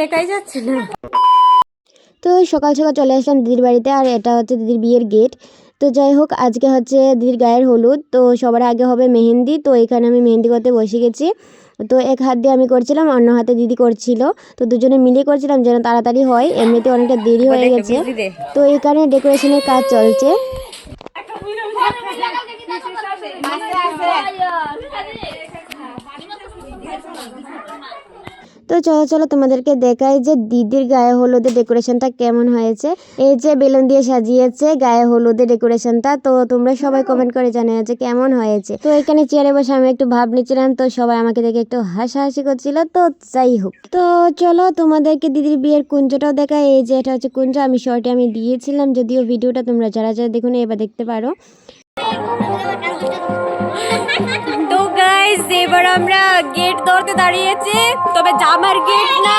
দেখাই যাচ্ছে না। তো সকাল সকাল চলে আসলাম দিদির বাড়িতে আর এটা হচ্ছে দিদির বিয়ের গেট তো যাই হোক আজকে হচ্ছে দিদির গায়ের হলুদ তো সবার আগে হবে মেহেন্দি তো এখানে আমি মেহেন্দি করতে বসে গেছি। তো এক হাত দিয়ে আমি করছিলাম অন্য হাতে দিদি করছিল। তো দুজনে মিলে করছিলাম যেন তাড়াতাড়ি হয় এমনিতে অনেকটা দেরি হয়ে গেছে। তো এখানে ডেকোরেশনের কাজ চলছে। তো চলো চলো তোমাদেরকে দেখাই যে দিদির গায়ে হলুদের ডেকোরেশনটা কেমন হয়েছে। এই যে বেলুন দিয়ে সাজিয়েছে গায়ে হলুদের ডেকোরেশনটা তো তোমরা সবাই কমেন্ট করে জানিয়েছে কেমন হয়েছে। তো এখানে চেয়ারে বসে আমি একটু ভাব নিচ্ছিলাম, তো সবাই আমাকে দেখে একটু হাসাহাসি করছিল, তো যাই হোক। তো চলো, তোমাদেরকে দিদির বিয়ের কুঞ্জটাও দেখাই। এই যে এটা হচ্ছে কুঞ্জ, আমি শর্টে আমি দিয়েছিলাম, যদিও ভিডিওটা তোমরা যারা যারা দেখুন, এবার দেখতে পারো। গাইস এবার আমরা গেট ধরতে দাঁড়িয়েছি তবে জামার গেট না।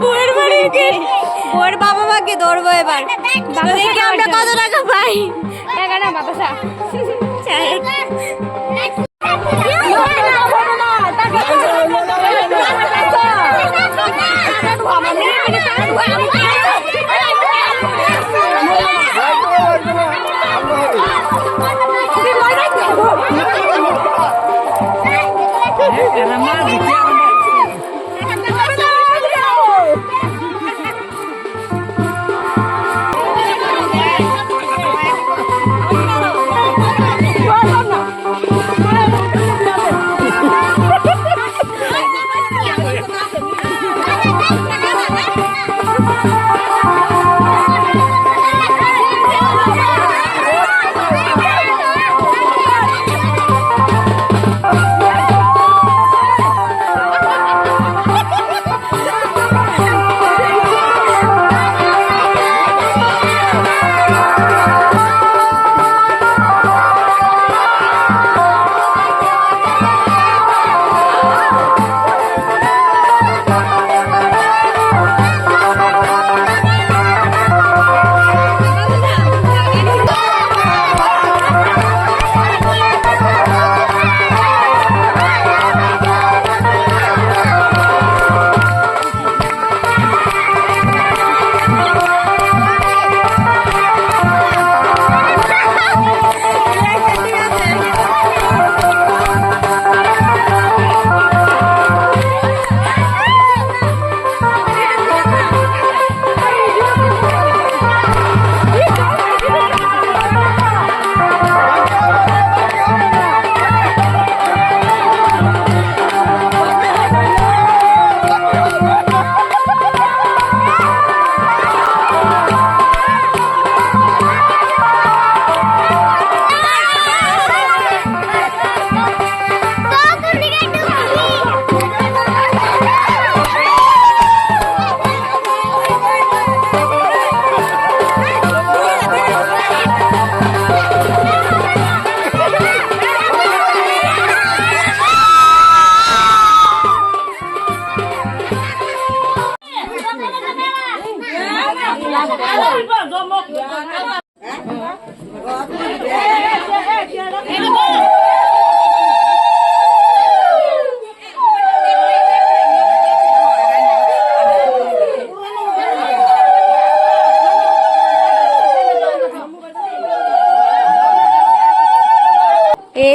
বউয়ের বাড়ির গেট বউয়ের বাবা মাকে ধরবো এবার। দেখি আমরা কত টাকা পাই? টাকা না বাতাসা।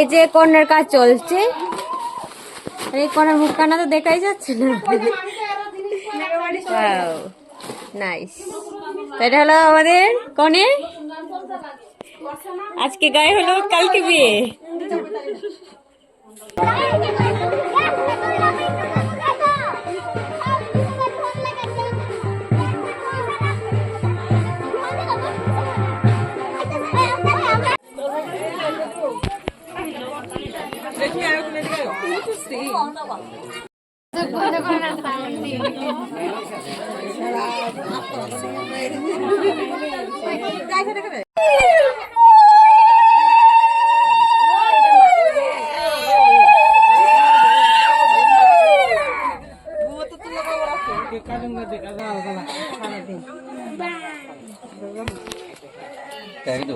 এই যে কর্নার কাজ চলছে। এই কর্নার মুখখানা তো দেখাই যাচ্ছে না। নাইস এটা হলো আমাদের কনে আজকে গায়ে হলো কালকে বিয়ে। Kayak gitu.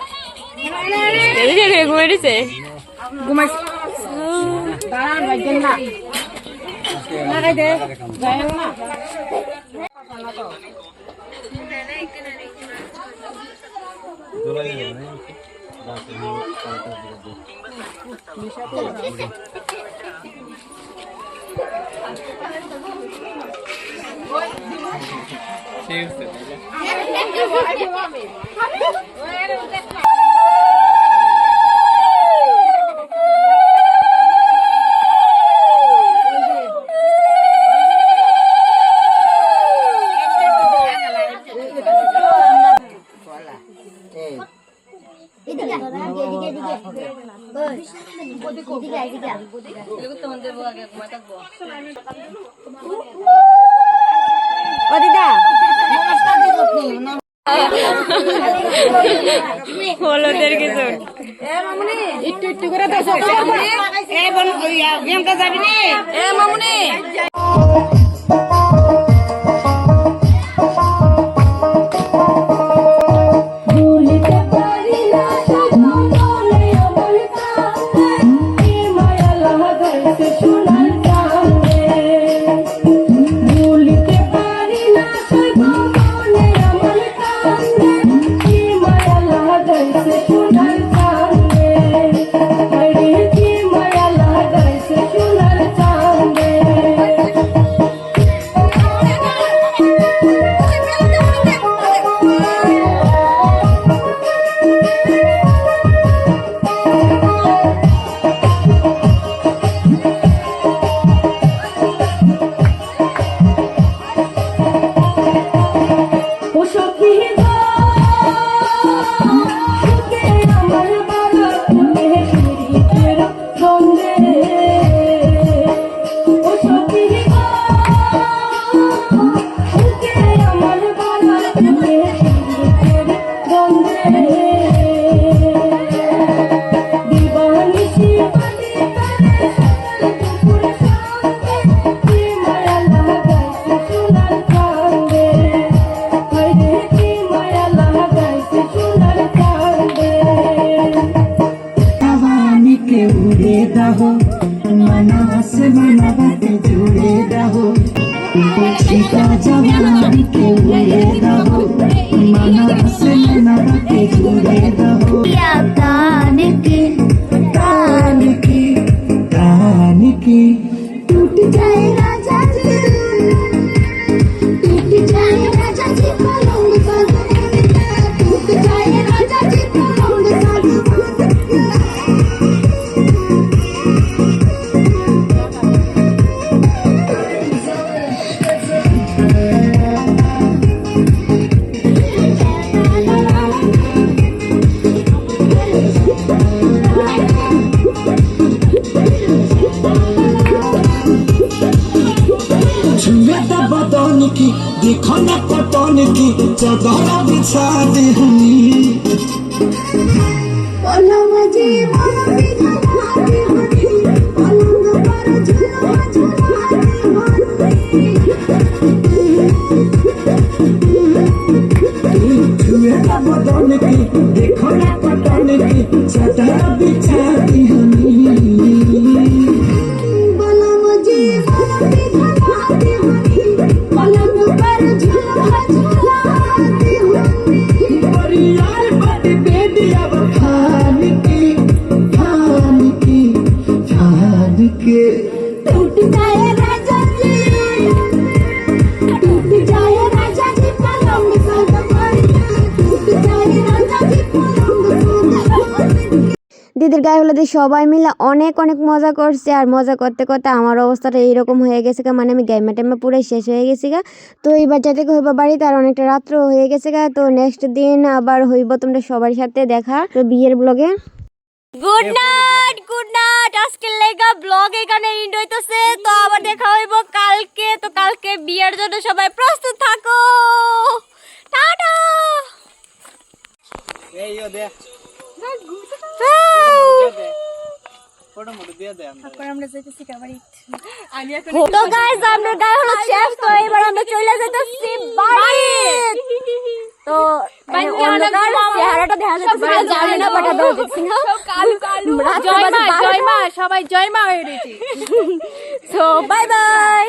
ঘুমিয়ে দিছে ঘুমাইছি। দাঁড়ান বাইকেন না। লাগাই দে যাই না দোলা যাবে না রাতে আমি কালটা দিয়ে দেব। ও দিদা হলুদের কিছু একটু একটু করে এই যাবি নি? चदर बिछा दे हनी पलंग जी দিদির গায়ে হলুদে সবাই মিলে অনেক অনেক মজা করছে। আর মজা করতে করতে আমার অবস্থাটা এইরকম হয়ে গেছে গা মানে আমি গেমে টাইমা পুরো শেষ হয়ে গেছি গা। তো এইবার যাতে হইব বাড়িতে আর অনেকটা রাত্র হয়ে গেছে গা তো নেক্সট দিন আবার হইব তোমরা সবার সাথে দেখা তো বিয়ের ব্লগে গুড নাইট গুড নাইট আজকের লেগা ব্লগ এখানে এন্ড হইতেছে। তো আবার দেখা হইব কালকে। তো কালকে বিয়ের জন্য সবাই প্রস্তুত থাকো। টাটা। এই ও দে ফটো মটো দিয়ে দে তো গাইস আমরা গায়ে হলো শেষ তো এবার আমরা চলে যাইতেছি বাড়ি। তো অন্ধকার চেহারাটা দেখা যাচ্ছে জানি না বাট দাও দেখছি না? কালু কালু। জয় মা জয় মা সবাই জয় মা হয়ে রয়েছে সো বাই বাই